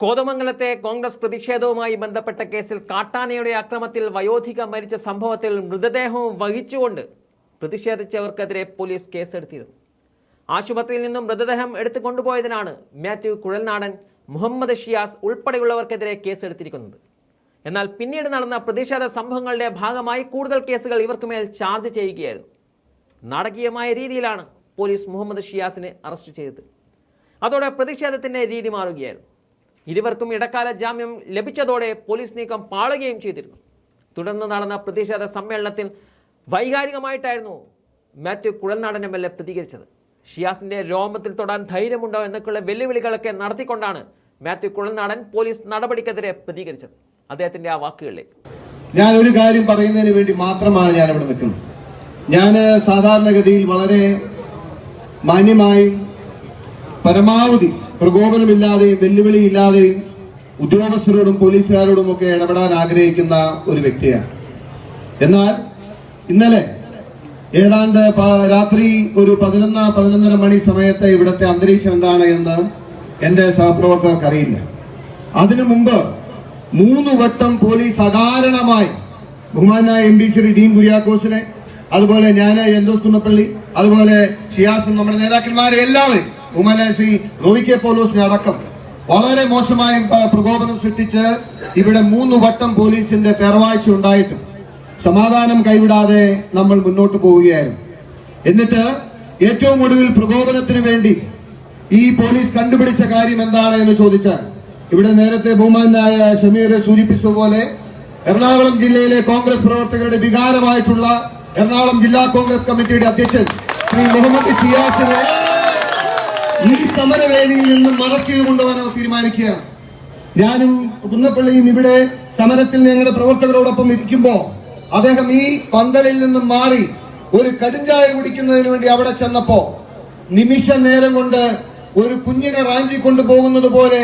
കോതമംഗലത്തെ കോൺഗ്രസ് പ്രതിഷേധവുമായി ബന്ധപ്പെട്ട കേസിൽ കാട്ടാനയുടെ അക്രമത്തിൽ വയോധിക മരിച്ച സംഭവത്തിൽ മൃതദേഹവും വഹിച്ചുകൊണ്ട് പ്രതിഷേധിച്ചവർക്കെതിരെ പോലീസ് കേസെടുത്തിരുന്നു. ആശുപത്രിയിൽ നിന്നും മൃതദേഹം എടുത്തു കൊണ്ടുപോയതിനാണ് മാത്യു കുഴൽനാടൻ മുഹമ്മദ് ഷിയാസ് ഉൾപ്പെടെയുള്ളവർക്കെതിരെ കേസെടുത്തിരിക്കുന്നത്. എന്നാൽ പിന്നീട് നടന്ന പ്രതിഷേധ സംഭവങ്ങളുടെ ഭാഗമായി കൂടുതൽ കേസുകൾ ഇവർക്കുമേൽ ചാർജ് ചെയ്യുകയായിരുന്നു. നാടകീയമായ രീതിയിലാണ് പോലീസ് മുഹമ്മദ് ഷിയാസിനെ അറസ്റ്റ് ചെയ്തത്. അതോടെ പ്രതിഷേധത്തിന്റെ രീതി മാറുകയായിരുന്നു. ഇരുവർക്കും ഇടക്കാല ജാമ്യം ലഭിച്ചതോടെ പോലീസ് നീക്കം പാളുകയും ചെയ്തിരുന്നു. തുടർന്ന് നടന്ന പ്രതിഷേധ സമ്മേളനത്തിൽ വൈകാരികമായിട്ടായിരുന്നു Mathew Kuzhalnadan M L A പ്രതികരിച്ചത്. ഷിയാസിന്റെ രോമത്തിൽ തൊടാൻ ധൈര്യമുണ്ടോ എന്നൊക്കെയുള്ള വെല്ലുവിളികളൊക്കെ നടത്തിക്കൊണ്ടാണ് മാത്യു കുഴൽനാടൻ പോലീസ് നടപടിക്കെതിരെ പ്രതികരിച്ചത്. അദ്ദേഹത്തിന്റെ ആ വാക്കുകളിലേക്ക്. ഞാൻ ഒരു കാര്യം പറയുന്നതിന് വേണ്ടി മാത്രമാണ് ഞാൻ ഇവിടെ നിൽക്കുന്നത്. ഞാൻ സാധാരണഗതിയിൽ വളരെ മാന്യമായി പരമാവധി പ്രകോപനമില്ലാതെയും വെല്ലുവിളിയില്ലാതെയും ഉദ്യോഗസ്ഥരോടും പോലീസുകാരോടും ഒക്കെ ഇടപെടാൻ ആഗ്രഹിക്കുന്ന ഒരു വ്യക്തിയാണ്. എന്നാൽ ഇന്നലെ ഏതാണ്ട് രാത്രി ഒരു പതിനൊന്ന് പതിനൊന്നര മണി സമയത്ത് ഇവിടുത്തെ അന്തരീക്ഷം എന്താണ് എന്ന് എന്റെ സഹപ്രവർത്തകർക്ക് അറിയില്ല അതിനു മുമ്പ് മൂന്ന് വട്ടം പോലീസ് അകാരണമായി ബഹുമാനായ എം പി ശ്രീ ഡീൻ കുര്യാക്കോസിനെ അതുപോലെ ഞാൻ എന്തോസ് കുന്നപ്പള്ളി അതുപോലെ ഷിയാസും നമ്മുടെ നേതാക്കന്മാരെ എല്ലാവരും ബഹുമാനായ ശ്രീ റോയി കെ പോലോസിനെ അടക്കം വളരെ മോശമായ പ്രകോപനം സൃഷ്ടിച്ച് ഇവിടെ മൂന്ന് വട്ടം പോലീസിന്റെ തെറവാഴ്ച ഉണ്ടായിട്ടും സമാധാനം കൈവിടാതെ നമ്മൾ മുന്നോട്ട് പോവുകയായിരുന്നു. എന്നിട്ട് ഏറ്റവും ഒടുവിൽ പ്രകോപനത്തിന് വേണ്ടി ഈ പോലീസ് കണ്ടുപിടിച്ച കാര്യം എന്താണ് എന്ന് ചോദിച്ചാൽ ഇവിടെ നേരത്തെ ബഹുമാനായ ഷമീർ സൂചിപ്പിച്ചതുപോലെ എറണാകുളം ജില്ലയിലെ കോൺഗ്രസ് പ്രവർത്തകരുടെ വികാരമായിട്ടുള്ള എറണാകുളം ജില്ലാ കോൺഗ്രസ് കമ്മിറ്റിയുടെ അധ്യക്ഷൻ ശ്രീ മുഹമ്മദ് ഷിയാസിനെ ഈ സമരവേദിയിൽ നിന്ന് മറച്ചു കൊണ്ടുവരാൻ തീരുമാനിക്കുകയാണ്. ഞാനും കുന്നപ്പള്ളിയും ഇവിടെ സമരത്തിൽ ഞങ്ങളുടെ പ്രവർത്തകരോടൊപ്പം ഇരിക്കുമ്പോൾ അദ്ദേഹം ഈ പന്തലിൽ നിന്നും മാറി ഒരു കടുഞ്ചായ കുടിക്കുന്നതിന് വേണ്ടി അവിടെ ചെന്നപ്പോ നിമിഷ നേരം കൊണ്ട് ഒരു കുഞ്ഞിനെ റാഞ്ചി കൊണ്ടുപോകുന്നത് പോലെ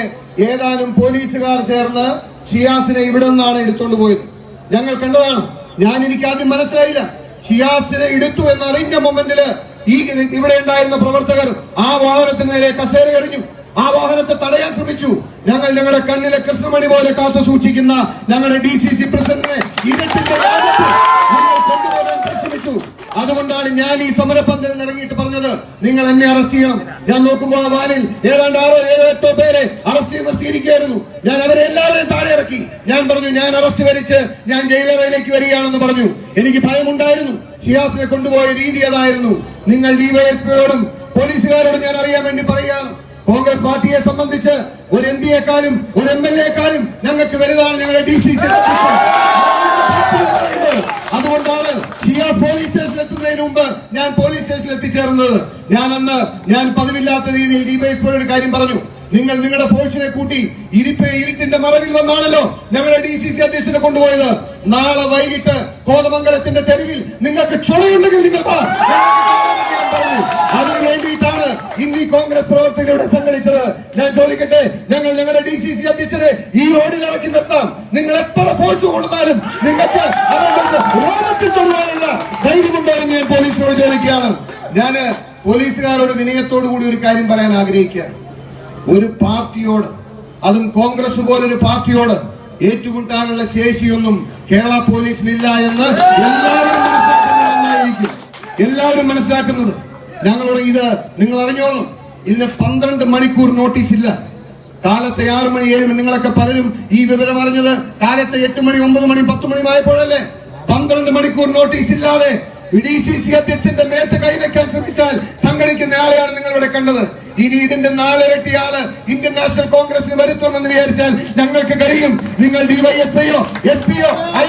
ഏതാനും പോലീസുകാർ ചേർന്ന് ഷിയാസിനെ ഇവിടെ നിന്നാണ് എടുത്തുകൊണ്ട് പോയത്. ഞങ്ങൾ കണ്ടതാണ്. ഞാൻ എനിക്ക് ആദ്യം മനസ്സിലായില്ല. ഷിയാസിനെ എടുത്തു എന്ന് അറിഞ്ഞ മൊമെന്റിൽ ഈ ഇവിടെ ഉണ്ടായിരുന്ന പ്രവർത്തകർ ആ വാഹനത്തിന് നേരെ കസേര എറിഞ്ഞു. ആ വാഹനത്തെ തടയാൻ ശ്രമിച്ചു. ഞങ്ങൾ ഞങ്ങളുടെ കണ്ണിലെ കൃഷ്ണമണി പോലെ കാത്തു സൂക്ഷിക്കുന്ന ഞങ്ങളുടെ ഡി സി സി പ്രസിഡന്റിനെ അതുകൊണ്ടാണ് ഞാൻ ഈ സമരപന്തലിൽ ഇറങ്ങിയിട്ട് പറഞ്ഞത്. നിങ്ങൾ എന്നെ അറസ്റ്റ് ചെയ്യണം. ഞാൻ നോക്കുമ്പോൾ ആ വാനിൽ ഏതാണ്ട് ആറോ ഏഴോ എട്ടോ പേരെ അറസ്റ്റ് ചെയ്ത് നിർത്തിയിരിക്കുകയായിരുന്നു. ഞാൻ അവരെ എല്ലാവരെയും താഴെ ഇറക്കി. ഞാൻ പറഞ്ഞു ഞാൻ അറസ്റ്റ് വരിച്ച് ഞാൻ ജയിലറയിലേക്ക് വരികയാണെന്ന് പറഞ്ഞു. എനിക്ക് ഭയമുണ്ടായിരുന്നു. ഷിയാസിനെ കൊണ്ടുപോയ രീതി അതായിരുന്നു നിങ്ങൾ ഡിവൈഎസ്പിയോടും പോലീസുകാരോടും ഞാൻ അറിയാൻ വേണ്ടി പറയാം കോൺഗ്രസ് പാർട്ടിയെ സംബന്ധിച്ച് ഒരു എം പിയെക്കാളും ഒരു എം എൽ എക്കാളും ഞങ്ങൾക്ക് വലുതാണ് ഞങ്ങളുടെ ഡി സി അതുകൊണ്ടാണ് ഷിയാസ് പോലീസ് സ്റ്റേഷനിൽ എത്തുന്നതിന് മുമ്പ് ഞാൻ പോലീസ് സ്റ്റേഷനിൽ എത്തിച്ചേർന്നത്. ഞാൻ അന്ന് ഞാൻ പതിവില്ലാത്ത രീതിയിൽ ഡിവൈഎസ്പിയുടെ ഒരു കാര്യം പറഞ്ഞു. നിങ്ങൾ നിങ്ങളുടെ ഫോഴ്സിനെ കൂട്ടി ഇരിപ്പ് ഇരുട്ടിന്റെ മറവിൽ വന്നാണല്ലോ ഞങ്ങളുടെ ഡി സി സി അധ്യക്ഷനെ കൊണ്ടുപോയത്. നാളെ വൈകിട്ട് കോതമംഗലത്തിന്റെ തെരുവിൽ നിങ്ങൾക്ക് ക്ഷണമുണ്ടെങ്കിൽ നിങ്ങൾ. അതിനു വേണ്ടിയിട്ടാണ് ഇന്ന് ഈ കോൺഗ്രസ് പ്രവർത്തകരുടെ സംഘടിച്ചത്. ഞാൻ ചോദിക്കട്ടെ ഞങ്ങൾ ഞങ്ങളുടെ ഡി സി സി അധ്യക്ഷനെ ഈ റോഡിൽ ഇറക്കി നിർത്താം. നിങ്ങൾ എത്ര ഫോഴ്സ് കൊടുത്താലും നിങ്ങൾക്ക് അവരുടെ റോഡത്തിൽ തൊടുവാനുള്ള ധൈര്യമുണ്ടോ ഞാൻ പോലീസിനോട് ചോദിക്കുകയാണ്. ഞാൻ പോലീസുകാരോട് വിനയത്തോടു കൂടി ഒരു കാര്യം പറയാൻ ആഗ്രഹിക്കുകയാണ്. ഒരു പാർട്ടിയോട് അതും കോൺഗ്രസ് പോലൊരു പാർട്ടിയോട് ഏറ്റുമുട്ടാനുള്ള ശേഷിയൊന്നും കേരള പോലീസിനില്ല എന്ന് എല്ലാവരും എല്ലാവരും മനസ്സിലാക്കുന്നത്. ഞങ്ങളോട് ഇത് നിങ്ങൾ അറിഞ്ഞോളും. ഇതിന് പന്ത്രണ്ട് മണിക്കൂർ നോട്ടീസ് ഇല്ല. കാലത്തെ ആറു മണി ഏഴ് മണി നിങ്ങളൊക്കെ പലരും ഈ വിവരം അറിഞ്ഞത് കാലത്തെ എട്ട് മണി ഒമ്പത് മണി പത്ത് മണി ആയപ്പോഴല്ലേ പന്ത്രണ്ട് മണിക്കൂർ നോട്ടീസ് ഇല്ലാതെ ഡി സി സി അധ്യക്ഷന്റെ മേത്ത് കൈവയ്ക്കാൻ ശ്രമിച്ചാൽ സംഘടിക്കുന്ന ആളെയാണ് നിങ്ങൾ ഇവിടെ കണ്ടത്. ഇനി ഇതിന്റെ നാലിരട്ടി ആൾ ഇന്ത്യൻ നാഷണൽ കോൺഗ്രസിന് വരുത്തണമെന്ന് വിചാരിച്ചാൽ ഞങ്ങൾക്ക് കഴിയും. നിങ്ങൾ ഡിവൈഎസ്പിയോ എസ് പിയോ ഐ